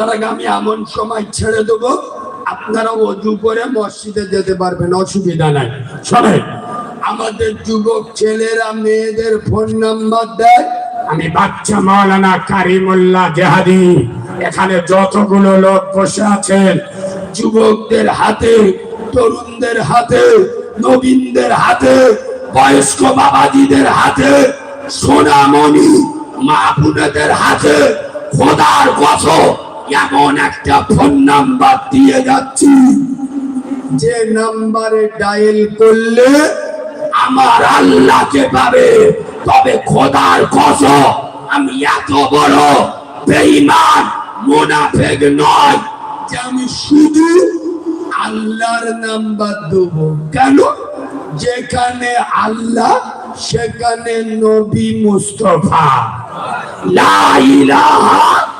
তার আগে আমি এমন সময় ছেড়ে দেবো আপনারা অজু করে মসজিদে যেতে পারবেন অসুবিধা নাই। শোনেন আমাদের যুবক ছেলেরা মেয়েদের ফোন নাম্বার দেয়। আমি বাচ্চা মাওলানা কারিমুল্লাহ জেহাদি এখানে যতগুলো লোক বসে আছেন। যুবকদের হাতে তরুণদের হাতে নবীনদের হাতে বয়স্ক বাবাজিদের হাতে সোনামণি মা বোনেদের হাতে খোদার কসম। এমন একটা ফোন নাম্বার দিয়ে যাচ্ছি। যে নাম্বারে ডায়াল করলে আমার আল্লাহকে পাবে। তবে খোদার কসম, আমি এত বড় বেঈমান, মুনাফেক নয় যে আমি শুধু আল্লাহর নাম্বার দেব। কেন? যেখানে আল্লাহ, সেখানে নবী মুস্তফা। লা ইলাহা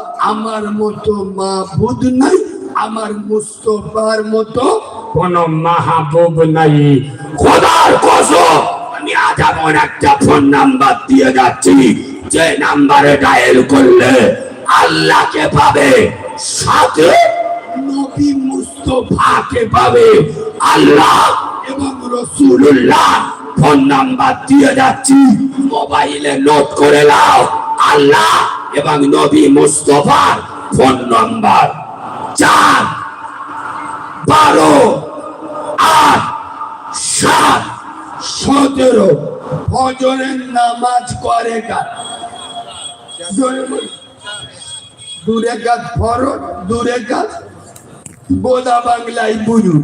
আমার মতো মাহবুদ নাই, আমার মুস্তফার মতো কোন মাহবুব নাই। খোদার কসম, আমি আজ এমন একটা ফোন নাম্বার দিয়ে যাচ্ছি, যে নাম্বারে ডায়াল করলে আল্লাহকে পাবে? সাথে নবী মুস্তফাকে পাবে? আল্লাহ এবং রসুল্লাহ ফোন নাম্বার দিয়ে যাচ্ছি। মোবাইলে নোট করে নাও, আল্লাহ এবং নবী মুস্তফার ফোন নম্বর চার, বারো, আট, সাত, সতেরো। ফজরের নামাজ করে কার। দূরে কাজ ফরজ, দূরে কাজ বোদা বাংলায় বুঝুন।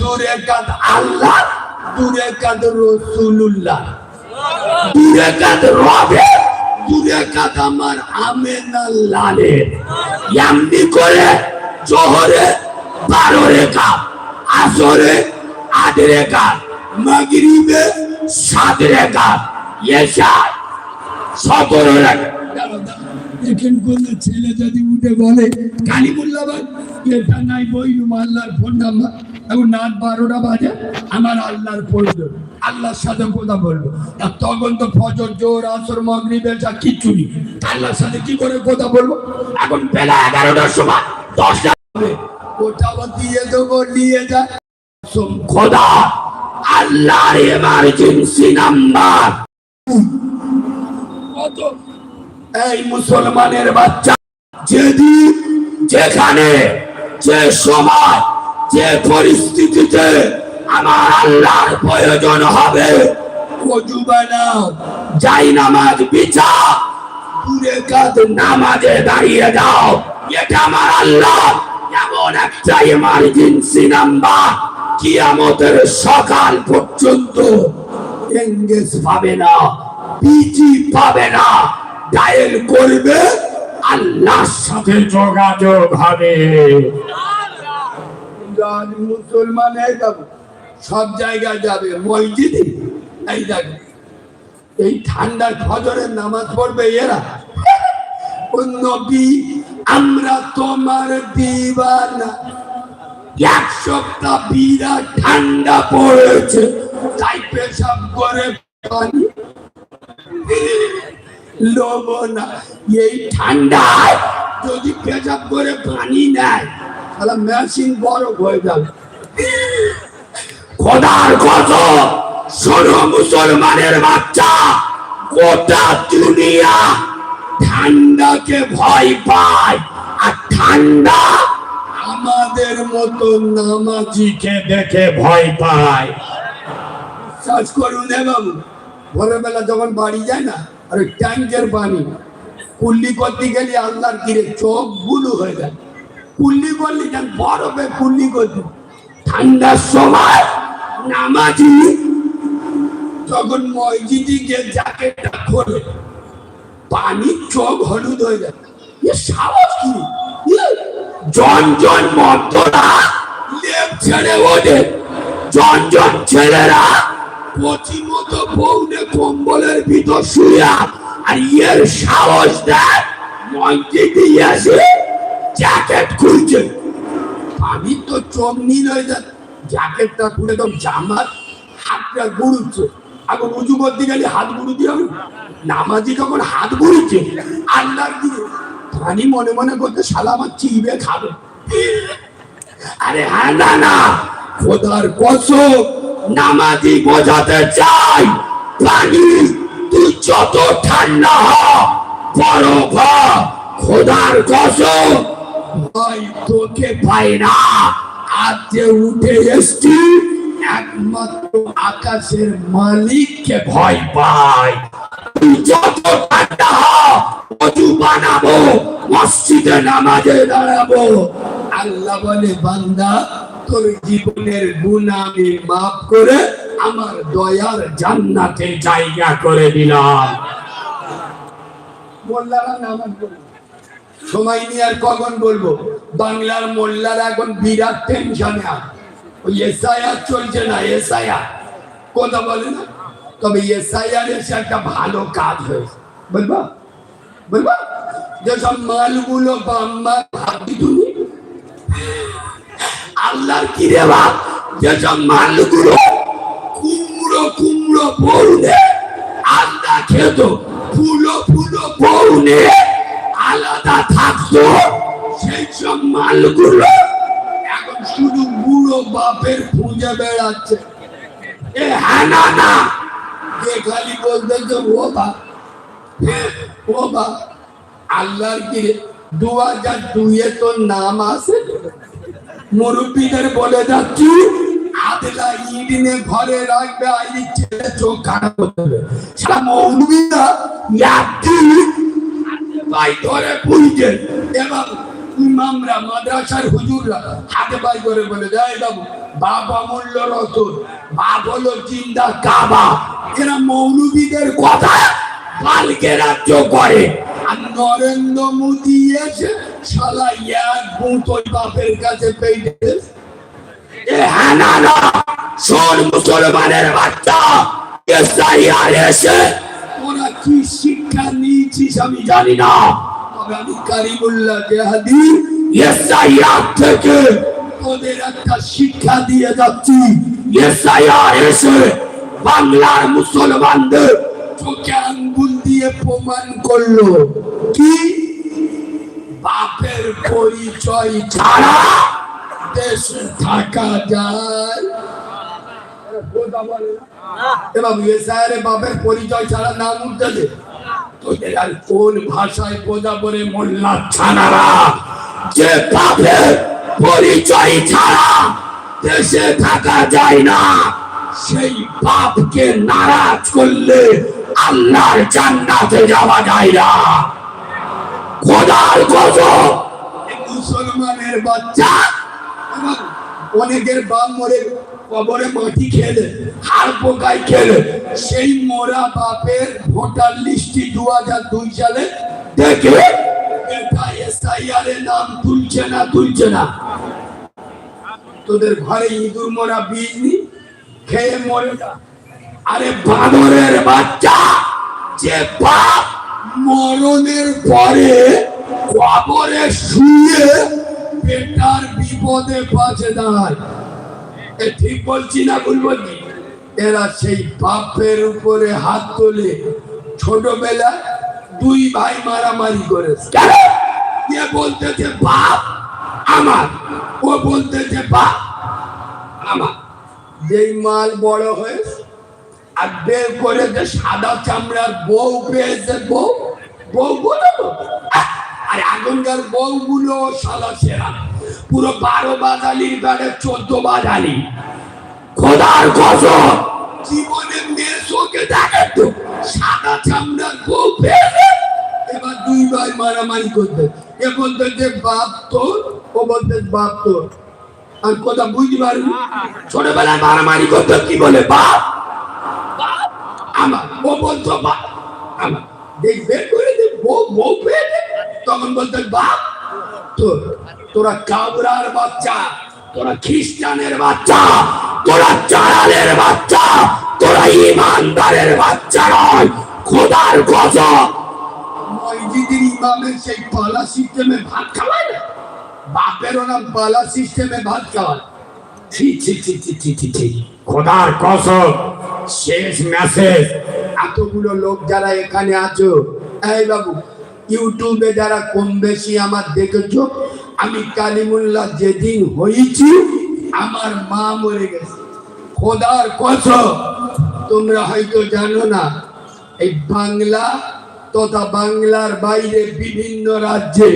দূরে কাজ আল্লাহ, দূরে কাজ রসুল্লাহ দূরে কাজ রবে দূরে কাজ আমার আমেনা লালের এমনি করে জহরে বারো রেখা আসরে আট রেখা মাগরিবে সাত রেখা এসায় সতেরো রেখা দেখেন কোন ছেলে যদি উঠে বলে কালিমুল্লা ভাই এটা নাই বইলুম আল্লাহর ফোন নাম্বার এখন রাত বারোটা বাজে আমার আল্লাহর ফোন আল্লাহর সাথে কথা বলব। আর তখন তো ফজর জোর আসর মগরিবের যা কিচ্ছু নেই। আল্লাহর সাথে কি করে কথা বলব? এখন বেলা এগারোটার সময় দশটা হবে ওটাও দিয়ে দেবো নিয়ে যায় খোদা আল্লাহর এমার্জেন্সি নাম্বার কত এই মুসলমানের বাচ্চা যেদিন, যেখানে, যে সময়, যে পরিস্থিতিতে আমার আল্লাহর প্রয়োজন হবে যাই নামাজ দূরে নামাজে দাঁড়িয়ে যাও। এটা আমার আল্লাহ। কিয়ামতের সকাল পর্যন্ত পাবে না পাবে না। ডায়াল করবে আল্লাহর সাথে যোগাযোগ হবে। মুসলমান সব জায়গায় যাবে, মসজিদে? এই যাবে এই ঠান্ডার ফজরের নামাজ পড়বে এরা। নবী, আমরা তোমার দিবানা। এক সপ্তাহ বিরাট ঠান্ডা পড়েছে। তাই পেশাব করে পানি। লোব না এই ঠান্ডায় যদি পেশাব করে পানি নেয়, তাহলে মেশিন বরফ হয়ে যাবে। খোদার কত শোনো মুসলমানের বাচ্চা, গোটা দুনিয়া ঠান্ডাকে ভয় পায়, আর ঠান্ডা আমাদের মতো নামাজিকে দেখে ভয় পায়। বিশ্বাস করুন, এবং ভোরবেলা যখন বাড়ি যায় না আর ওই ট্যাঙ্কের পানি কুল্লি করতে গেলে আল্লাহর কিরে চোখ বুলু হয়ে যায়। কুল্লি করলি যেন বরফে কুল্লি করতে ঠান্ডার সময় নামাজি। তখন মসজিদে গিয়ে জ্যাকেটটা খোলে পানির চোখ হলুদ হয়ে যায়। এ সাহস কি? জন জন মন্তরা লেপ ছেড়ে ওঠে। জন জন ছেলেরা কচি মতো বউনে কম্বলের ভিতর শুয়া আর ইয়ের সাহস দেয় দিয়ে আসে জ্যাকেট খুলছে। আমি তো চোখ নীল হয়ে যা জ্যাকেটটা খুলে তো জামার হাতটা গুড়ুচ্ছে। এখন উঁচু করতে গেলে হাত গুড়ুতে হবে। নামাজি যখন হাত গুড়ুচ্ছে। আল্লাহর দিকে পানি মনে মনে করতে শালা আমার চিবে খাবে। আরে হ্যাঁ না না, খোদার কসম। নামাজি বোঝাতে চাই। পানি তুই যত ঠান্ডা হ খোদার কসম। তোকে পাই না। আজ যে উঠে এসছি একমাত্র আকাশের মালিককে ভয় পাই তুই যত ঠান্ডা হ, বানাবো মসজিদে নামাজে দাঁড়াবো। আল্লাহ বলে বান্দা তোর জীবনের গুণ আমি মাফ করে আমার দয়ার জান্নাতে জায়গা করে দিলাম। সময় নিয়ে আর কখন বলব? বাংলার এখন বিরাট টেনশনে ওই চলছে না কথা বলে না? তবে এসে একটা ভালো কাজ হয়েছে। বলবা? বলবা? যেসব মালগুলো বাম্মা ভাবি তুমি আল্লাহর কি রে বাপ? যেসব মালগুলো কুমড়ো কুমড়ো বউনে আল্লাহ খেত, ফুলো ফুলো বউনে আলাদা থাকতো, সেই সব মালগুলো এখন শুধু বুড়ো বাপের খুঁজে বেড়াচ্ছে। এ হ্যাঁ না। যে খালি বলতেছে ও বাপ ও বাপ, আল্লাহর কি দু হাজার দুইয়ে তোর নাম আছে মুরব্বীদের বলে যাচ্ছি, আদলা ইডিনে ঘরে রাখবে, আইনি ছেলে চোখ খারাপ করতে হবে সারা মৌলবীরা একদিন ভাই ধরে পুইছেন এবং ইমামরা, মাদ্রাসার হুজুররা হাতে পাই করে বলে যায় বাবু, বাপ অমূল্য রতন বাপ হলো জিন্দা কাবা। এরা মৌলবীদের কথা পালকে রাজ্য করে। আর নরেন্দ্র মোদী এসে শালা এক বুঁতোই বাপের কাছে পেয়ে মুসলমানের বাচ্চা শিক্ষা দিয়ে যাচ্ছি। এসআইআর এসে বাংলার মুসলমানদের চোখে আঙ্গুল দিয়ে প্রমাণ করল। কি? বাপের পরিচয় ছাড়া দেশে থাকা যায়। বাপের পরিচয় ছাড়া নাম আর কোন ভাষায় মোল্লা ছানারা? যে বাপের পরিচয় ছাড়া দেশে থাকা যায় না, সেই বাপকে নারাজ করলে আল্লাহর জান্নাতে যাওয়া যায় না খোদার গজব। মুসলমানের বাচ্চা অনেকের বাপ মরে কবরে মাটি খেলে হাড় পোকায় খেলে সেই মোরা বাপের ভোটার লিস্টি দু হাজার দুই সালে দেখে নাম তুলছে না তুলছে না। তোদের ঘরে ইঁদুর মোরা বীজ নি খেয়ে মরে যা আরে বাঁদরের বাচ্চা, যে বাপ মরণের পরে কবরে শুয়ে বেটার বিপদে পাশে দাঁড়ায়। ঠিক বলছি না ভুল বলছি? এরা সেই বাপের উপরে হাত তোলে ছোটবেলা দুই ভাই মারামারি করেছে? কে বলতেছে বাপ আমার? ও বলতেছে বাপ আমার। যেই মাল বড় হয়েছে আর বের করে যে সাদা চামড়ার বউ পেয়েছে বউ? বউ তো? আহ, আর এখনকার বউগুলো সাদা সেরা পুরো বারো বাজালির বেড়ে চোদ্দ বাজালি। খোদার কসম জীবনে মেয়ে চোখে দেখে তো সাদা চামড়ার বউ পেয়েছে। এবার দুই ভাই মারামারি করতে এ বলতে যে বাপ তোর ও বলতে বাপ তোর। আর কথা বুঝতে পারবি? ছোটবেলায় মারামারি করতে কি বলে? বাপ? আমার ও বলতো বাপ আমার দেখ বের করে দে তখন বলতো বাপ তোর তোরা কাবরার বাচ্চা তোরা খ্রিস্টানের বাচ্চা তোরা চারালের বাচ্চা তোরা ইমানদারের বাচ্চা নয় খোদার গজব মসজিদের ইমামের সেই পালা সিস্টেমে ভাত খাওয়ায় না বাপেরও না পালা সিস্টেমে ভাত খাওয়ায় ছি ছি ছি ছি ছি ছি খোদার কসম শেষ মেসেজ এতগুলো লোক যারা এখানে আছো, এই বাবু ইউটিউবে যারা কম বেশি আমার দেখেছ, আমি কালিমুল্লাহ যেদিন হয়েছি, আমার মা মরে গেছে। খোদার কসম, তোমরা হয়তো জানো না, এই বাংলা তথা বাংলার বাইরে বিভিন্ন রাজ্যে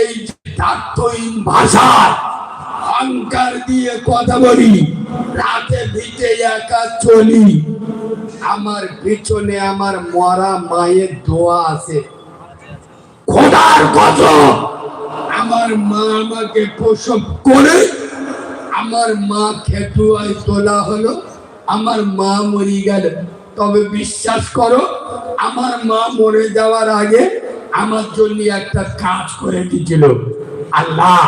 এই ভাষা অহংকার দিয়ে কথা বলি। রাতে ভিটে একা চলি। আমার পিছনে আমার মরা মায়ের দোয়া আছে। খোদার গজব আমার মা আমাকে প্রসব করে। আমার মা খেতুয়ায় তোলা হলো, আমার মা মরি গেল। তবে বিশ্বাস করো, আমার মা মরে যাওয়ার আগে আমার জন্য একটা কাজ করে দিয়েছিল। আল্লাহ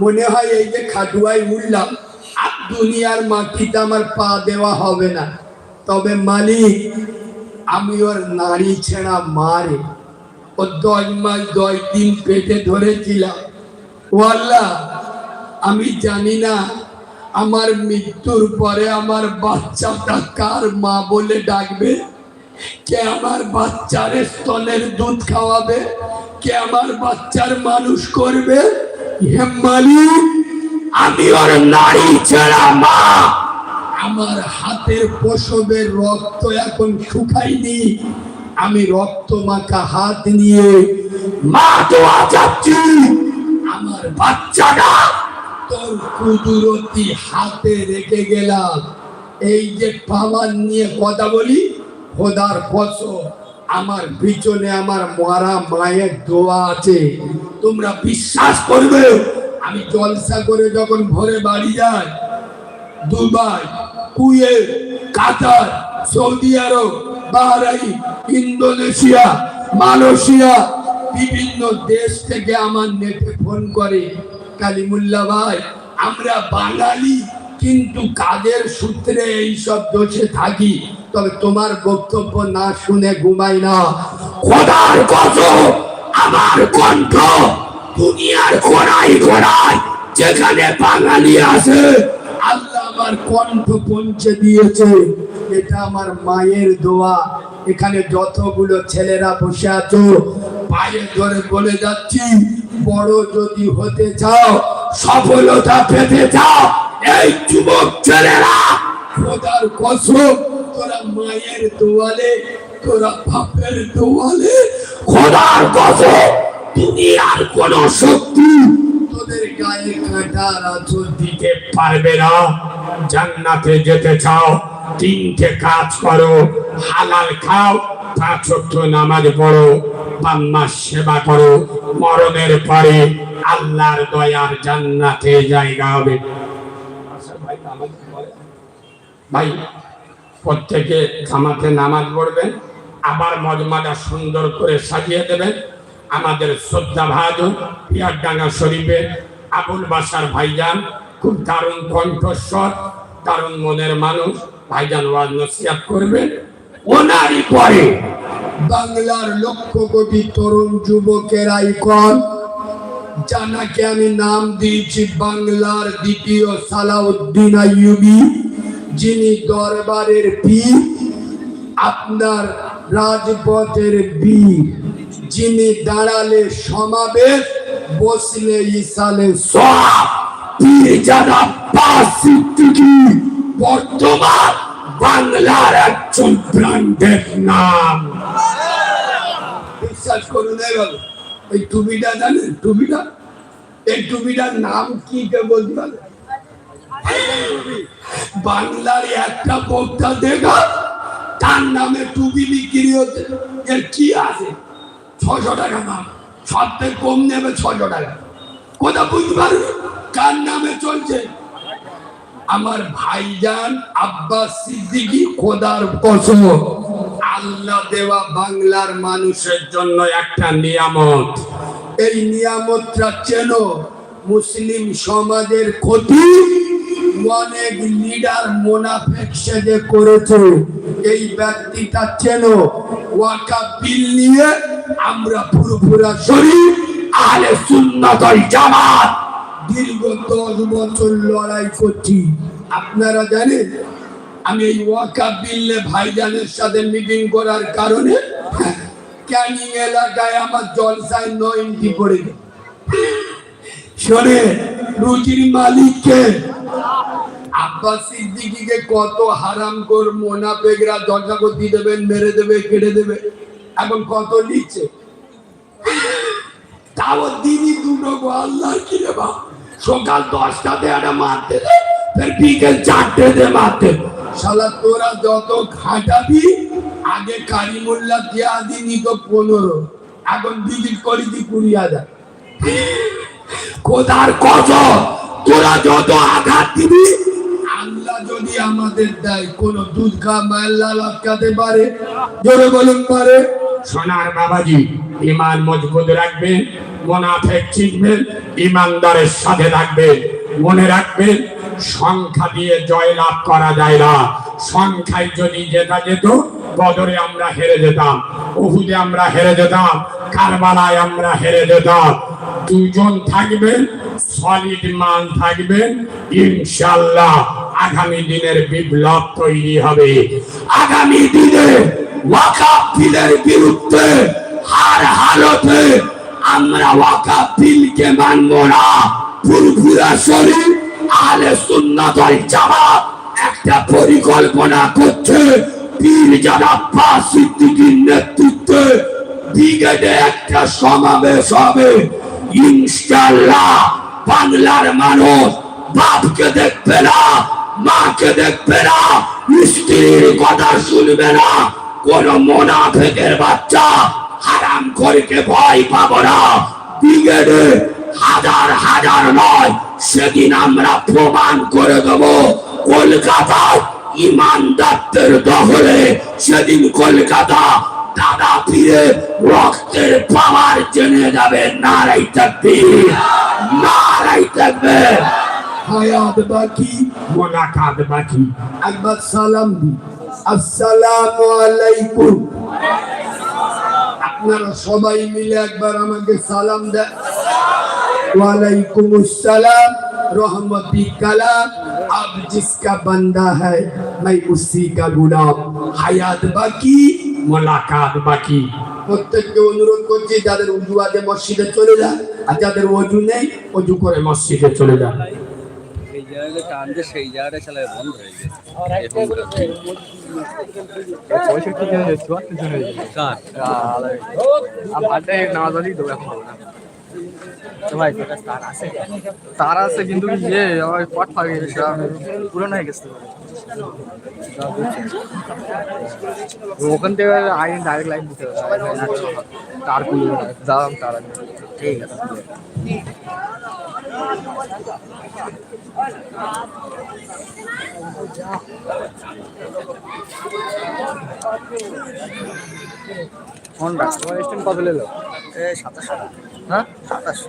মনে হয় এই যে খাটুয়ায় উঠলাম দুনিয়ার মাটিতে আমার পা দেওয়া হবে না। তবে মালিক, আমি ওর নারী ছেঁড়া মারে। ও দশ মাস দশ দিন পেটে ধরেছিলাম। ও আল্লাহ আমি জানি না আমার মৃত্যুর পরে আমার বাচ্চাটা কার মা বলে ডাকবে। কে আমার বাচ্চার স্তনের দুধ খাওয়াবে? কে আমার বাচ্চার মানুষ করবে? আমি ওর নারী ছেড়া মা। আমার হাতের প্রসবের রক্ত এখন শুকায়নি। আমি রক্ত মাখা হাত নিয়ে মা তো যাচ্ছি আমার বাচ্চাটা তোর কুদুরতি হাতে রেখে গেলাম। এই যে পাওয়ার নিয়ে কথা বলি, খোদার ফসল আমার পিছনে আমার মরা মায়ের দোয়া আছে। তোমরা বিশ্বাস করবে, আমি জলসা করে যখন ভোরে বাড়ি যাই, Dubai, Kuwait, Qatar, Saudi Arab, Bahrain, Indonesia, Malaysia, বিভিন্ন দেশ থেকে আমার নেটে ফোন করে কালিমুল্লা ভাই, আমরা বাঙালি। কিন্তু কাজের সূত্রে এইসব দোষে থাকি। তবে তোমার বক্তব্য না শুনে ঘুমাই না। খোদার গজব আমার কণ্ঠ দুনিয়ার কোনায় কোনায় যেখানে বাঙালি আছে, আল্লাহ আমার কণ্ঠ পৌঁছে দিয়েছে। এটা আমার মায়ের দোয়া। এখানে যতগুলো ছেলেরা বসে আছো, পায়ে ধরে বলে যাচ্ছি, বড় যদি হতে চাও, সফলতা পেতে চাও এই যুবক ছেলেরা। খোদার কসম তোরা মায়ের দোয়ালে তোরা বাপের দোয়ালে। খোদার গজব দুনিয়ার কোন শক্তি তোদের গায়ে কাঁটার আছো দিতে দিতে পারবে না। জান্নাতে যেতে চাও তিনটে কাজ করো। হালাল খাও পাঁচ ওয়াক্ত নামাজ পড়ো বাম্মার সেবা করো। মরণের পরে আল্লাহর দয়ার জান্নাতে জায়গা হবে। ভাই প্রত্যেকে জামাতে নামাজ পড়বেন, আবার মজমাটা সুন্দর করে সাজিয়ে দেবেন। আমাদের শ্রদ্ধা ভাজন, পিয়ারডাঙ্গা শরীফের আবুল বাসার ভাইজান, খুব দারুণ কণ্ঠস্বর, দারুণ মনের মানুষ, ভাইজান ওয়াজ নসিহাত করবেন। ওনারই পরে বাংলার লক্ষ কোটি তরুণ যুবকের আইকন জানাকে আমি নাম দিয়েছি বাংলার দ্বিতীয় সালাউদ্দিন আইয়ুবি, যিনি দরবারের বীর আপনার রাজপথের বীর, যিনি দাঁড়ালে সমাবেশ, বসলে ইসালে বর্তমান বাংলার একজন ব্র্যান্ডের নাম। বিশ্বাস করুন এবার ওই টুপিটা জানেন? টুপিটা এই টুপিটার নাম কি কে বলতে পারবে বাংলার একটা বক্তা দেখা, তার নামে টুপি বিক্রি হচ্ছে। এর কি আছে? ছশো টাকা দাম। সব কম নেবে ছশো টাকা। কোথা বুঝতে পারবে? কার নামে চলছে? আমার ভাইজান আব্বাস সিদ্দিকী খোদার কসম। আল্লাহ দেওয়া বাংলার মানুষের জন্য একটা নিয়ামত। এই নিয়ামতটা চেন মুসলিম সমাজের ক্ষতি অনেক লিডার মোনাফেক সেজে করেছে, এই ব্যক্তিটা চেন ওয়াকা বিল নিয়ে আমরা ফুরফুরা শরীর জামাত দীর্ঘ দশ বছর লড়াই করছি। আপনারা জানেন আমি এই ওয়াকা বিল্লে ভাইজানের সাথে মিটিং করার কারণে ক্যানিং এলাকায় আমার জলসায় পড়ে গেল। শোনে রুজির মালিককে আব্বাস সিদ্দিকিকে কত হারাম কর মোনাফেকরা করতে দেবেন মেরে দেবে কেটে দেবে এখন কত নিচ্ছে? তাও দিনই দুটো গো আল্লাহ কি রে সকাল দশটাতে একটা মারতে দে, ফের বিকেল চারটেতে মারতে দে। শালা, তোরা যত খাটাবি, আগে কারিমুল্লা দিয়া দিনি তো পনেরো। এখন ভিজিট করি দি কুড়ি হাজার। খোদার কসম, তোরা যত আঘাত দিবি, আল্লাহ যদি আমাদের দেয়, কোন দুধ খা মাল্লা লটকাতে পারে। জোরে বলুন পারে। সোনার বাবাজি ইমান মজবুত রাখবেন মোনাফেক চিনবেন ইমানদারের সাথে রাখবেন মনে রাখবেন সংখ্যা দিয়ে জয় লাভ করা যায় না। সংখ্যায় যদি জেতা যেত, বদরে আমরা হেরে যেতাম, উহুদে আমরা হেরে যেতাম, কারবালায় আমরা হেরে যেতাম। দুজন থাকবেন সলিড মান থাকবেন ইনশাল্লাহ আগামী দিনের বিপ্লব তৈরি হবে। আগামী দিনে ওয়াকাফ বিলের বিরুদ্ধে হার হালতে আমরা ওয়াকাফ বিলকে মানব না। ফুরফুরা শরীর আহলে সুন্নাতুল জামাত একটা পরিকল্পনা করছে। পীর জানাপ্পা সিদ্দিকীর নেতৃত্বে, ব্রিগেডে একটা সমাবেশ হবে। ইনশাআল্লাহ বাংলার মানুষ বাপকে দেখবে না, মাকে দেখবে না, স্ত্রীর কথা শুনবে না। কোন মোনাফেকের বাচ্চা হারাম করকে ভয় পাবো না। ব্রিগেডে হাজার হাজার নয় সেদিন আমরা প্রমাণ করে দেব কলকাতায় ইমানদারদের দখলে। সেদিন কলকাতা দাদা ফিরে রক্তের পাওয়ার জেনে যাবে, নারাই থাকবে নারাই থাকবে। হায়াত বাকি, মোলাকাত বাকি। একবার সালাম দি। আসসালামু আলাইকুম। আপনারা সবাই মিলে একবার আমাকে সালাম দেন। वालेकुम अस्सलाम रहमती कलाम अब जिसका बंदा है मैं उसी का गुलाम হায়াত বাকি মোলাকাত বাকি প্রত্যেককে অনুরোধ করছি যাদের উজু আছে মসজিদে চলে যান আর যাদের অজু নেই অজু করে মসজিদে চলে যান এই জায়গাটা টানছে সেই জায়গাটা চালায় বন্ধ হয়ে গেছে পঁয়ষট্টি জন চুয়াত্তর ভাই তার আছে। তার আছে কিন্তু ইয়ে আমার পট ফাঁকে গেছে পুরনো হয়ে গেছে। ওখান থেকে আইন ডাইরেক্ট লাইন দিতে তার কুলো দাম তার। ঠিক আছে। হন্ডা তোমার স্ট্যান্ড কত নিলো? এই সাতাশশো হ্যাঁ? সাতাশশো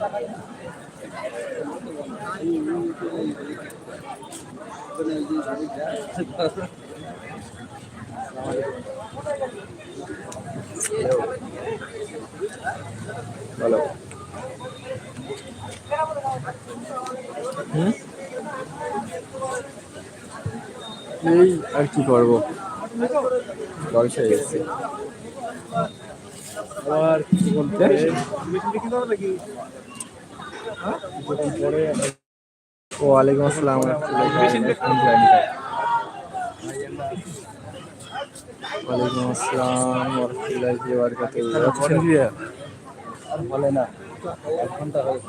বলো হুম? এই আর কি করব জলসা এসেছে আবার কিছু বলতে ওয়ালাইকুম আসসালাম ওয়ালাইকুম আসসালাম। ওরহমতুল্লাহি ওয়া বারাকাতুহু বলে না এক ঘণ্টা হয়ে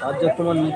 চার্জার তোমার নিচে।